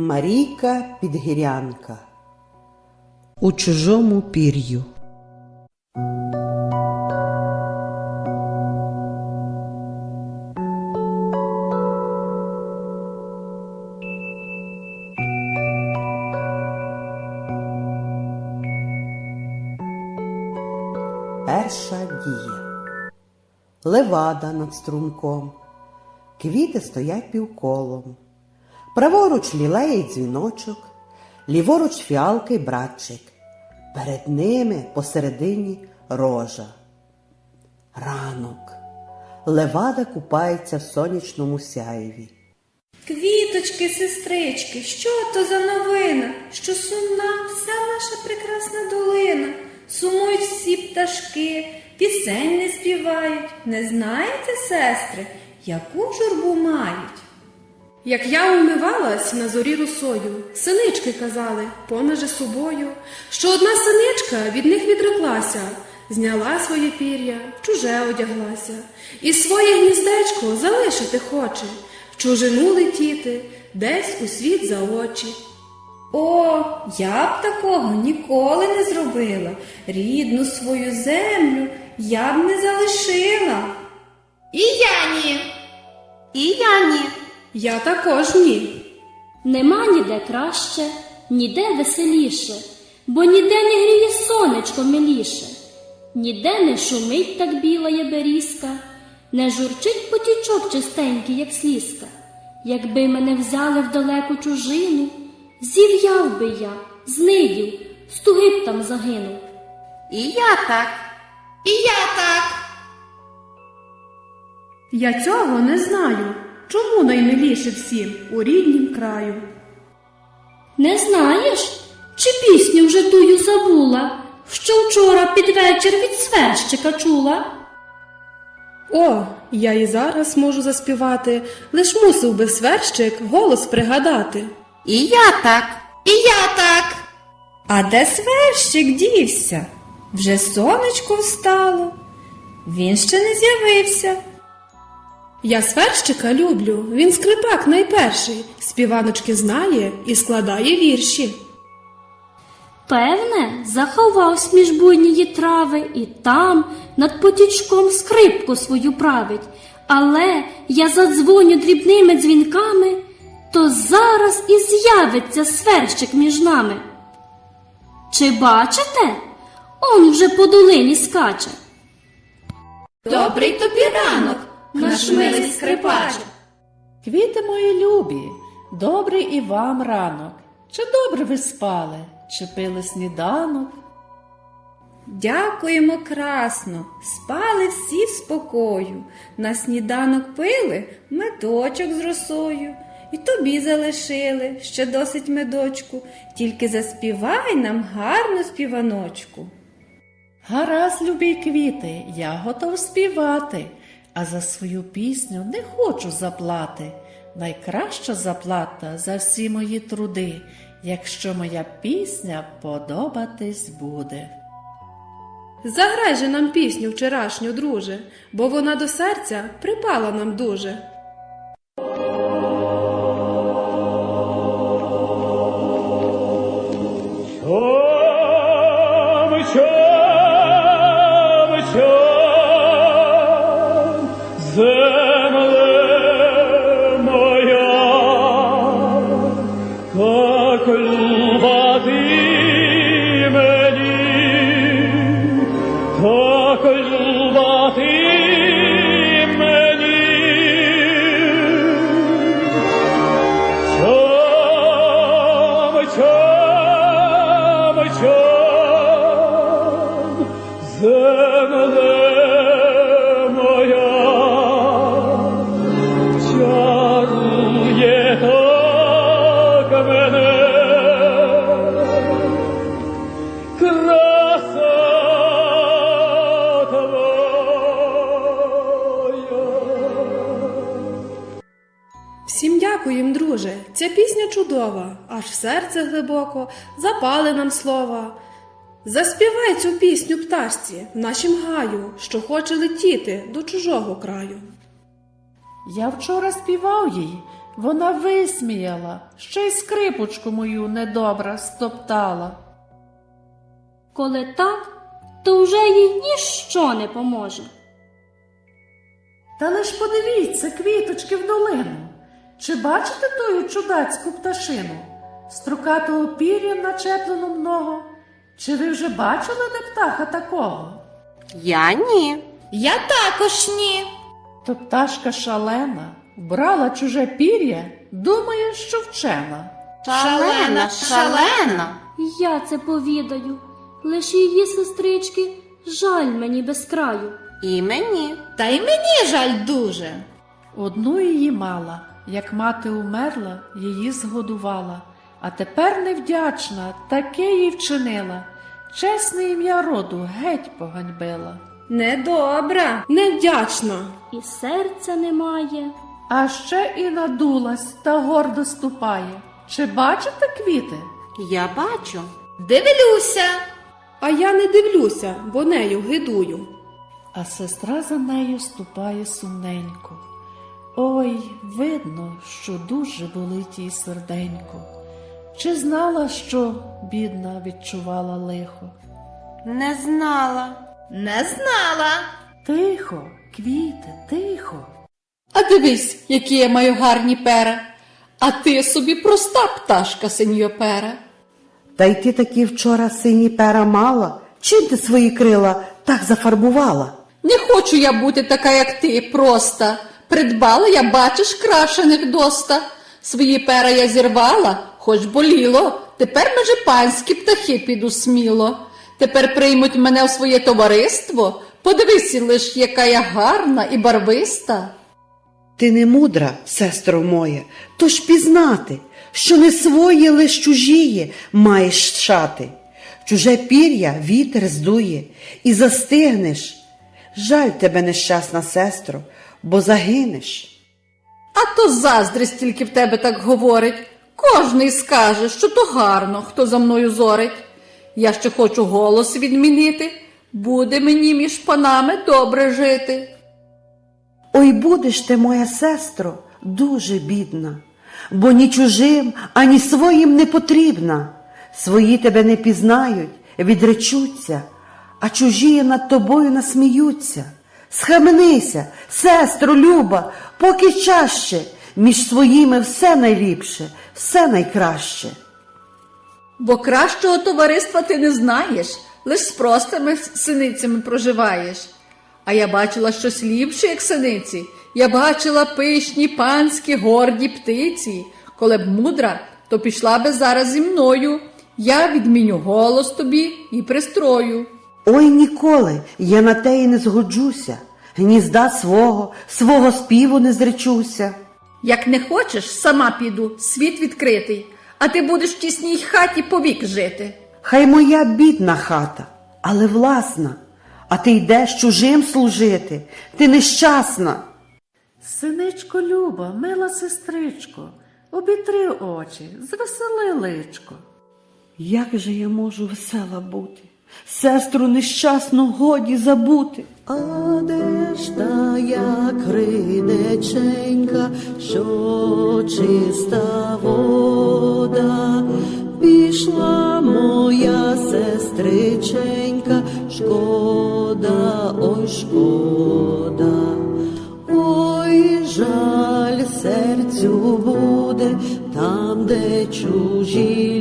Марійка Підгірянка. у чужому пір'ю. Перша дія. Левада над струмком. Квіти стоять півколом. Праворуч лілеє дзвіночок, ліворуч фіалки й братчик. Перед ними посередині рожа. Ранок. Левада купається в сонячному сяєві. Квіточки, сестрички, що то за новина? Що сумна вся наша прекрасна долина. Сумують всі пташки, пісень не співають. Не знаєте, сестри, яку журбу мають? Як я умивалась на зорі росою, синички казали, поміж собою, що одна синичка від них відреклася, зняла своє пір'я, в чуже одяглася, і своє гніздечко залишити хоче, в чужину летіти, десь у світ за очі. О, я б такого ніколи не зробила. Рідну свою землю я б не залишила. І я ні. І я ні. Я також ні. Нема ніде краще, ніде веселіше, бо ніде не гріє сонечко миліше, ніде не шумить так біла яберізка, не журчить потічок чистенький, як слізка. Якби мене взяли в далеку чужину, зів'яв би я, знидів, стуги б там загинув. І я так. І я так. Я цього не знаю. Чому наймиліше всім у ріднім краю? Не знаєш, чи пісню вже тую забула, що вчора під вечір від сверщика чула? О, я і зараз можу заспівати, лиш мусив би сверщик голос пригадати. І я так. І я так. А де сверщик дівся? Вже сонечко встало. Він ще не з'явився. Я сверщика люблю, він скрипак найперший, співаночки знає і складає вірші. Певне, заховавсь між буйні трави і там над потічком скрипку свою править. Але я задзвоню дрібними дзвінками, то зараз і з'явиться сверщик між нами. Чи бачите? Он вже по долині скаче. Добрий тобі ранок, наш милий скрипач. Квіти мої любі, добрий і вам ранок. Чи добре ви спали, чи пили сніданок? Дякуємо красно, спали всі в спокою. На сніданок пили медочок з росою. І тобі залишили ще досить медочку, тільки заспівай нам гарну співаночку. Гаразд, любі квіти, я готов співати, а за свою пісню не хочу заплати. Найкраща заплата за всі мої труди, якщо моя пісня подобатись буде. Заграй же нам пісню вчорашню, друже, бо вона до серця припала нам дуже. Так друже. Ця пісня чудова, аж в серце глибоко запали нам слова. Заспівай цю пісню пташці в нашім гаю, що хоче летіти до чужого краю. Я вчора співав їй, Вона висміяла, ще й скрипочку мою недобра стоптала. Коли так, то вже їй ніщо не поможе. Та лиш подивіться, квіточки в долину. Чи бачите тою чудацьку пташину? Строкатого пір'я начеплено много. Чи ви вже бачили де птаха такого? Я ні. Я також ні. То пташка шалена, вбрала чуже пір'я, думає, що вчена. Шалена, шалена. Я це повідаю, лиш її сестрички, жаль мені без краю. І мені. Та й мені жаль дуже. Одну її мала, як мати умерла, її згодувала, а тепер невдячна, таке їй вчинила, чесне ім'я роду геть поганьбила. Недобра. Невдячна. І серця немає. А ще і надулась та гордо ступає. Чи бачите квіти? Я бачу. Дивлюся. А я не дивлюся, бо нею гидую. А сестра за нею ступає сумненько. Ой, видно, що дуже болить їй серденько. Чи знала, що бідна відчувала лихо? Не знала. Не знала. Тихо, квіти, тихо. А дивись, які я маю гарні пера. А ти собі проста пташка, синьопера. Та й ти таки вчора сині пера мала? Чим ти свої крила так зафарбувала? Не хочу я бути така, як ти, проста. Придбала я, бачиш, крашених доста. Свої пера я зірвала, хоч боліло. Тепер меже панські птахи піду сміло. Тепер приймуть мене в своє товариство. Подивись лиш, яка я гарна і барвиста. Ти не мудра, сестро моя, тож пізнати, що не своє, лиш чужіє маєш шати. Чуже пір'я вітер здує, і застигнеш. Жаль тебе, нещасна сестро, бо загинеш. А то заздрість тільки в тебе так говорить. Кожний скаже, що то гарно, хто за мною зорить. Я ще хочу голос відмінити, буде мені між панами добре жити. Ой, будеш ти, моя сестро, дуже бідна, бо ні чужим, ані своїм не потрібна. Свої тебе не пізнають, відречуться, а чужі над тобою насміються. Схаменися, сестро, люба, поки чаще, між своїми все найліпше, все найкраще. Бо кращого товариства ти не знаєш, лиш з простими синицями проживаєш. А я бачила щось ліпше, як синиці. Я бачила пишні панські горді птиці. Коли б мудра, то пішла би зараз зі мною. Я відміню голос тобі і пристрою. Ой ніколи я на те і не згоджуся, гнізда свого, свого співу не зречуся. Як не хочеш, сама піду, світ відкритий, а ти будеш в тісній хаті повік жити. Хай моя бідна хата, але власна, а ти йдеш чужим служити, ти нещасна. Синичко Люба, мила сестричко, обітри очі, звесели личко. Як же я можу весела бути? Сестру нещасну годі забути. А де ж та я криниченька, що чиста вода, пішла моя сестриченька, шкода, ой, шкода. Ой, жаль серцю буде там, де чужі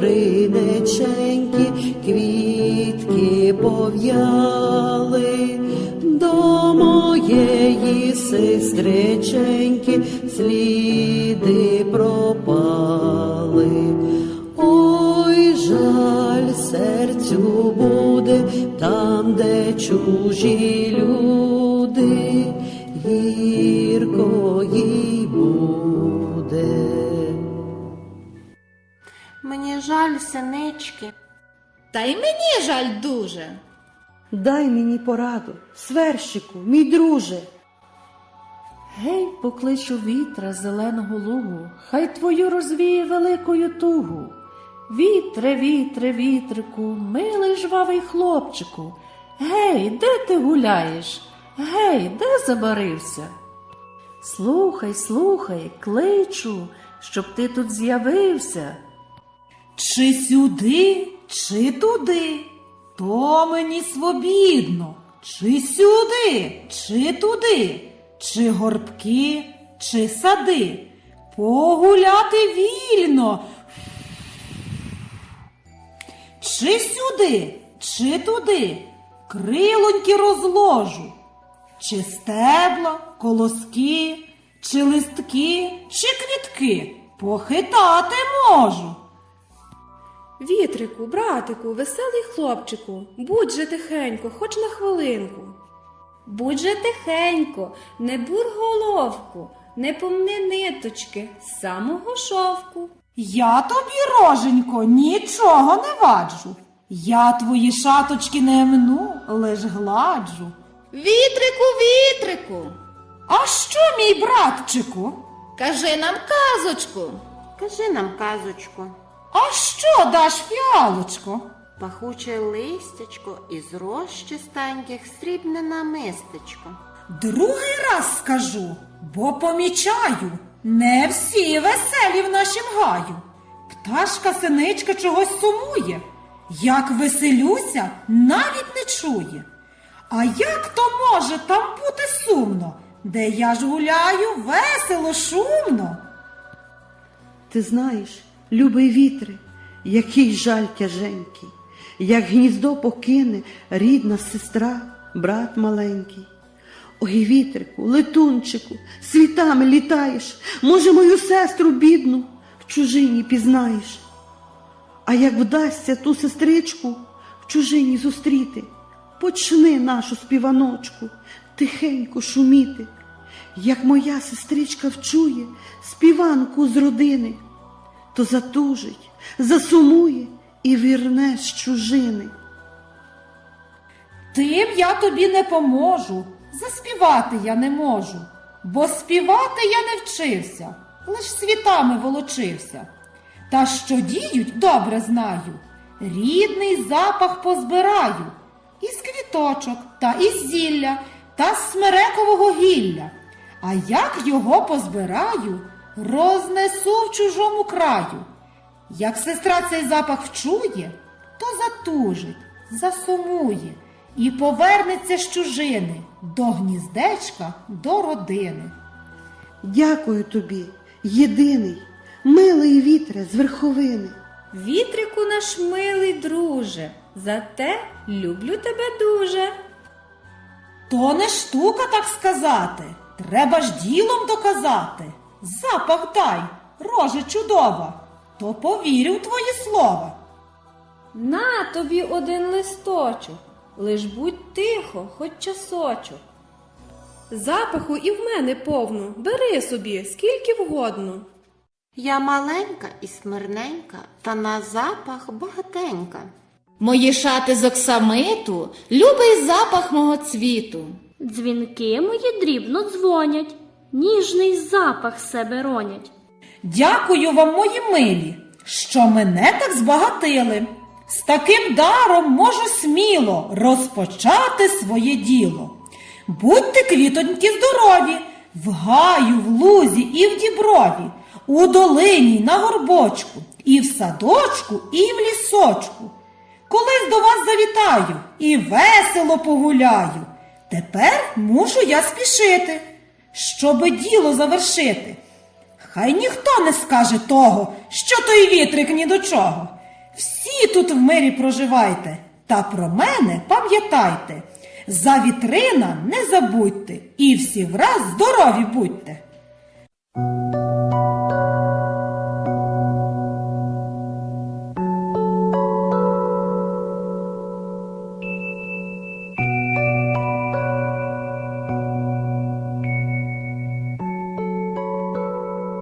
тої криниченьки квітки пов'яли до моєї сестриченьки сліди пропали. Ой, жаль серцю буде там, де чужі жаль, синички. Та й мені жаль дуже. Дай мені пораду, сверщику, мій друже. Гей, покличу вітра зеленого лугу, хай твою розвіє великою тугу. Вітре, вітре, вітрику, милий жвавий хлопчику. Гей, де ти гуляєш? Гей, де забарився? Слухай, слухай, кличу, щоб ти тут з'явився. Чи сюди, чи туди, то мені свобідно, чи сюди, чи туди, чи горбки, чи сади, погуляти вільно. Чи сюди, чи туди, крилоньки розложу, чи стебла, колоски, чи листки, чи квітки? Похитати можу. Вітрику, братику, веселий хлопчику, будь же тихенько, хоч на хвилинку. Будь же тихенько, не бур головку, не помни ниточки з самого шовку. Я тобі, роженько, нічого не ваджу. Я твої шаточки не мну, лиш гладжу. Вітрику, вітрику, А що, мій братчику? кажи нам казочку. Кажи нам, казочку, А що даш фіалочко? пахуче листячко із рощ чистеньких срібне намистечко. Другий раз скажу, бо помічаю, не всі веселі в нашім гаю. Пташка синичка чогось сумує, як веселюся, навіть не чує. А як то може там бути сумно, де я ж гуляю весело, шумно? Ти знаєш, любий вітре, який жаль тяженький, як гніздо покине рідна сестра, брат маленький. Ой, вітрику, летунчику, світами літаєш, може, мою сестру бідну в чужині пізнаєш. А як вдасться ту сестричку в чужині зустріти, почни нашу співаночку тихенько шуміти, як моя сестричка вчує співанку з родини, то затужить, засумує і вірне з чужини. Тим я тобі не поможу, заспівати я не можу, бо співати я не вчився, лиш світами волочився. Та що діють, добре знаю, рідний запах позбираю, із квіточок та із зілля та з смерекового гілля. А як його позбираю, рознесу в чужому краю. Як сестра цей запах вчує, то затужить, засумує і повернеться з чужини до гніздечка, до родини. Дякую тобі, єдиний, милий вітре з верховини. Вітрику наш милий друже, зате люблю тебе дуже. То не штука так сказати, треба ж ділом доказати. Запах дай, роже чудова, то повірю в твої слова. На тобі один листочок, лиш будь тихо, хоч часочок. Запаху і в мене повно, бери собі, скільки вгодно. Я маленька і смирненька, та на запах багатенька. Мої шати з оксамиту, любий запах мого цвіту. Дзвінки мої дрібно дзвонять, ніжний запах себе ронять. Дякую вам, мої милі, що мене так збагатили. З таким даром можу сміло розпочати своє діло. Будьте квітоньки здорові, в гаю, в лузі і в діброві, у долині, на горбочку, і в садочку, і в лісочку. Колись до вас завітаю і весело погуляю. Тепер мушу я спішити, щоби діло завершити. Хай ніхто не скаже того, що той вітрик ні до чого. Всі тут в мирі проживайте, та про мене пам'ятайте. За вітрина не забудьте, і всі враз здорові будьте.